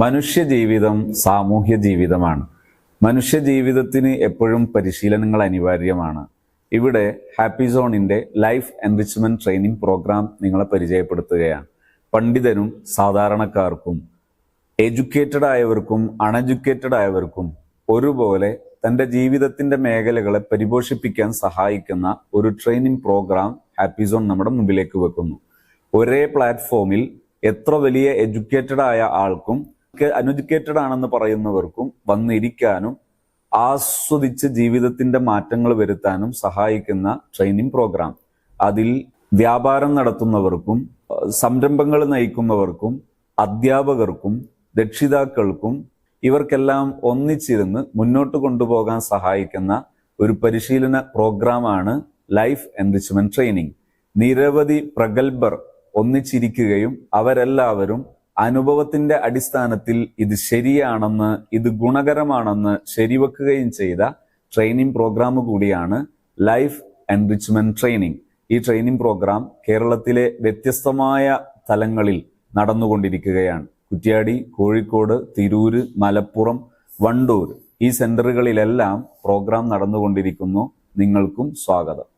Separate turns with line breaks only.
മനുഷ്യ ജീവിതം സാമൂഹ്യ ജീവിതമാണ് മനുഷ്യ ജീവിതത്തിന് എപ്പോഴും പരിശീലനങ്ങൾ അനിവാര്യമാണ്. ഇവിടെ ഹാപ്പി സോണിന്റെ ലൈഫ് എൻറിച്ച്മെന്റ് ട്രെയിനിങ് പ്രോഗ്രാം നിങ്ങളെ പരിചയപ്പെടുത്തുകയാണ്. പണ്ഡിതനും സാധാരണക്കാർക്കും എഡ്യൂക്കേറ്റഡ് ആയവർക്കും അൺഎഡ്യൂക്കേറ്റഡ് ആയവർക്കും ഒരുപോലെ തന്റെ ജീവിതത്തിന്റെ മേഖലകളെ പരിപോഷിപ്പിക്കാൻ സഹായിക്കുന്ന ഒരു ട്രെയിനിങ് പ്രോഗ്രാം ഹാപ്പി സോൺ നമ്മുടെ മുമ്പിലേക്ക് വെക്കുന്നു. ഒരേ പ്ലാറ്റ്ഫോമിൽ എത്ര വലിയ എഡ്യൂക്കേറ്റഡ് ആയ ആൾക്കും അൺഎഡ്യൂക്കേറ്റഡ് ആണെന്ന് പറയുന്നവർക്കും വന്നിരിക്കാനും ആസ്വദിച്ച് ജീവിതത്തിന്റെ മാറ്റങ്ങൾ വരുത്താനും സഹായിക്കുന്ന ട്രെയിനിങ് പ്രോഗ്രാം. അതിൽ വ്യാപാരം നടത്തുന്നവർക്കും സംരംഭങ്ങൾ നയിക്കുന്നവർക്കും അധ്യാപകർക്കും രക്ഷിതാക്കൾക്കും ഇവർക്കെല്ലാം ഒന്നിച്ചിരുന്ന് മുന്നോട്ട് കൊണ്ടുപോകാൻ സഹായിക്കുന്ന ഒരു പരിശീലന പ്രോഗ്രാമാണ് ലൈഫ് എൻറിച്ച്മെന്റ് ട്രെയിനിങ്. നിരവധി പ്രഗത്ഭർ ഒന്നിച്ചിരിക്കുകയും അവരെല്ലാവരും അനുഭവത്തിന്റെ അടിസ്ഥാനത്തിൽ ഇത് ശരിയാണെന്ന് ഇത് ഗുണകരമാണെന്ന് ശരിവെക്കുകയും ചെയ്ത ട്രെയിനിങ് പ്രോഗ്രാം കൂടിയാണ് ലൈഫ് എൻറിച്ച്മെന്റ് ട്രെയിനിങ്. ഈ ട്രെയിനിങ് പ്രോഗ്രാം കേരളത്തിലെ വ്യത്യസ്തമായ തലങ്ങളിൽ നടന്നുകൊണ്ടിരിക്കുകയാണ്. കുറ്റ്യാടി കോഴിക്കോട് തിരൂര് മലപ്പുറം വണ്ടൂർ ഈ സെന്ററുകളിലെല്ലാം പ്രോഗ്രാം നടന്നുകൊണ്ടിരിക്കുന്നു. നിങ്ങൾക്കും സ്വാഗതം.